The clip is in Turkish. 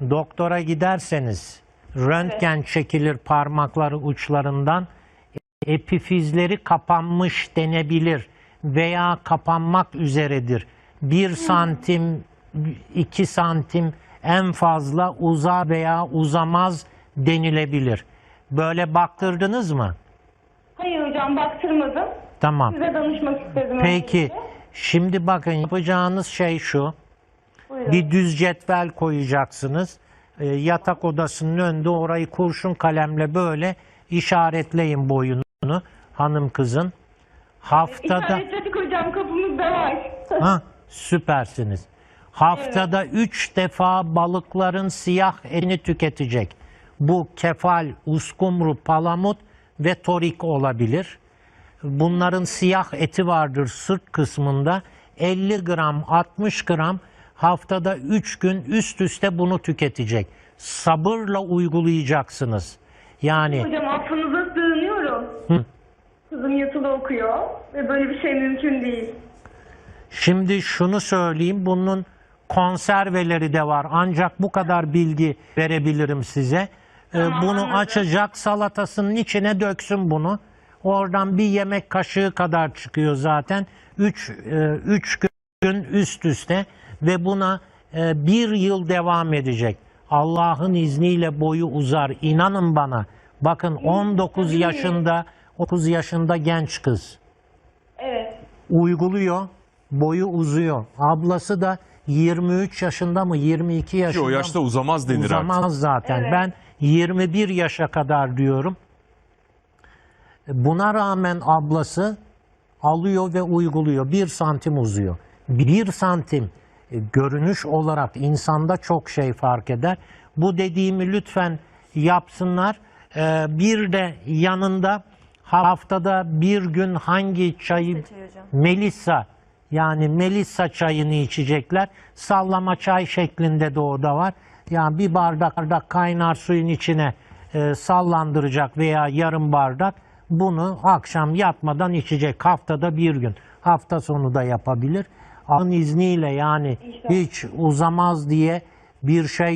doktora giderseniz röntgen çekilir parmakları uçlarından epifizleri kapanmış denebilir veya kapanmak üzeredir. Bir santim, iki santim en fazla uzar veya uzamaz denilebilir. Böyle baktırdınız mı? Hayır hocam baktırmadım. Tamam. Size danışmak istedim. Peki şimdi bakın yapacağınız şey şu. Bir düz cetvel koyacaksınız. E, yatak odasının önünde orayı kurşun kalemle böyle işaretleyin boyunu hanım kızın. Haftada İşaretledik hocam kapımızda var. ha süpersiniz. Haftada üç defa balıkların siyah etini tüketecek. Bu kefal, uskumru, palamut ve torik olabilir. Bunların siyah eti vardır sırt kısmında. 50 gram, 60 gram haftada 3 gün üst üste bunu tüketecek. Sabırla uygulayacaksınız. Yani hocam affınıza sığınıyorum. Kızım yatılı okuyor ve böyle bir şey mümkün değil. Şimdi şunu söyleyeyim, bunun konserveleri de var. Ancak bu kadar bilgi verebilirim size. Ee, Tamam, bunu açacak, salatasının içine döksün bunu. Oradan bir yemek kaşığı kadar çıkıyor zaten. 3 üç gün üst üste ve buna e, bir yıl devam edecek. Allah'ın izniyle boyu uzar. İnanın bana. Bakın 19 tabii. yaşında 30 yaşında genç kız Evet. uyguluyor, boyu uzuyor. Ablası da 23 yaşında mı 22 Ki yaşında o yaşta uzamaz denir uzamaz artık. zaten. Evet. Ben 21 yaşa kadar diyorum. Buna rağmen ablası alıyor ve uyguluyor. Bir santim uzuyor. Bir santim görünüş olarak insanda çok şey fark eder. Bu dediğimi lütfen yapsınlar. Ee, Bir de yanında haftada bir gün hangi çayı Melissa yani Melissa çayını içecekler. Sallama çay şeklinde de o da var. Yani bir bardak, bardak kaynar suyun içine e, sallandıracak veya yarım bardak bunu akşam yatmadan içecek haftada bir gün. Hafta sonu da yapabilir. Allah'ın izniyle yani hiç uzamaz diye bir şey